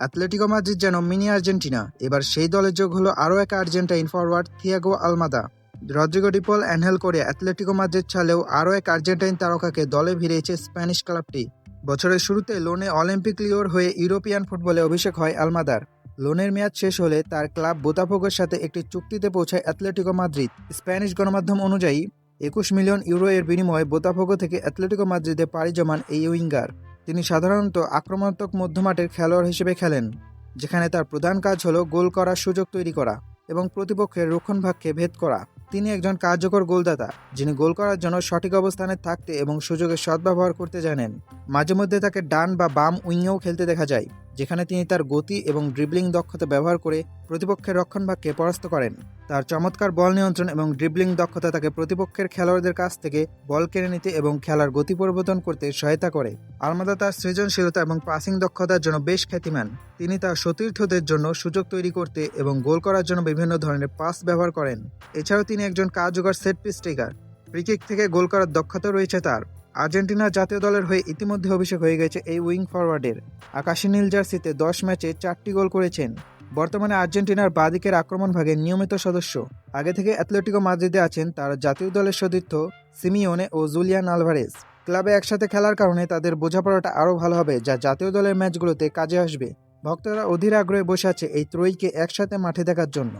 Atletico Madrid যেন mini Argentina. এবার সেই দলে যোগ হলো আরও এক Argentine forward, Thiago Almada. Rodrigo De Paul Angel Correa Atletico Madrid ছাড়লেও আরও এক আর্জেন্টাইন তারকাকে দলে ভিড়িয়েছে স্প্যানিশ ক্লাবটি। বছরের শুরুতে লোনে অলিম্পিক লিওর হয়ে ইউরোপিয়ান ফুটবলে অভিষেক হয় আলমাদার। লোনের মেয়াদ শেষ হলে তার ক্লাব বোতাফোগোর সাথে একটি চুক্তিতে পৌঁছায় অ্যাথলেটিকো মাদ্রিদ। স্প্যানিশ গণমাধ্যম অনুযায়ী, একুশ মিলিয়ন ইউরো এর বিনিময়ে বোতাফোগো থেকে অ্যাথলেটিকো মাদ্রিদে পাড়ি জমান এই উইঙ্গার। তিনি সাধারণত আক্রমণাত্মক মধ্যমাঠের খেলোয়াড় হিসেবে খেলেন, যেখানে তার প্রধান কাজ হলো গোল করার সুযোগ তৈরি করা এবং প্রতিপক্ষের রক্ষণভাগকে ভেদ করা। তিনি একজন কার্যকর গোলদাতা, যিনি গোল করার জন্য সঠিক অবস্থানে থাকতে এবং সুযোগের সদ্ব্যবহার করতে জানেন। মাঝে মধ্যে তাকে ডান বা বাম উইংয়েও খেলতে দেখা যায়। যেখানে তিনি তার গতি এবং ড্রিবলিং দক্ষতা ব্যবহার করে প্রতিপক্ষের রক্ষণভাগকে পরাস্ত করেন। তার চমৎকার বল নিয়ন্ত্রণ এবং ড্রিবলিং দক্ষতা তাকে প্রতিপক্ষের খেলোয়াড়দের কাছ থেকে বল কেড়ে নিতে এবং খেলার গতি পরিবর্তন করতে সহায়তা করে। আলমাদা তার সৃজনশীলতা এবং পাসিং দক্ষতার জন্য বেশ খ্যাতিমান। তিনি তার সতীর্থদের জন্য সুযোগ তৈরি করতে এবং গোল করার জন্য বিভিন্ন ধরনের পাস ব্যবহার করেন। এছাড়াও তিনি একজন কার্যকর সেট পিস টেকার ফ্রিকিক থেকে গোল করার দক্ষতা রয়েছে তার। আর্জেন্টিনা জাতীয় দলের হয়ে ইতিমধ্যে অভিষেক হয়ে গেছে এই উইং ফরওয়ার্ডের আকাশী নীল জার্সিতে দশ ম্যাচে চারটি গোল করেছেন। বর্তমানে আর্জেন্টিনার বাদিকের আক্রমণ ভাগের নিয়মিত সদস্য। আগে থেকে অ্যাথলেটিকো মাদ্রিদে আছেন তার জাতীয় দলের সতীর্থ সিমিওনে ও জুলিয়ান আলভারেজ। ক্লাবে একসাথে খেলার কারণে তাদের বোঝাপড়াটা আরও ভালো হবে, যা জাতীয় দলের ম্যাচগুলোতে কাজে আসবে। ভক্তরা অধীর আগ্রহে বসে আছে এই ত্রয়ীকে একসাথে মাঠে দেখার জন্য।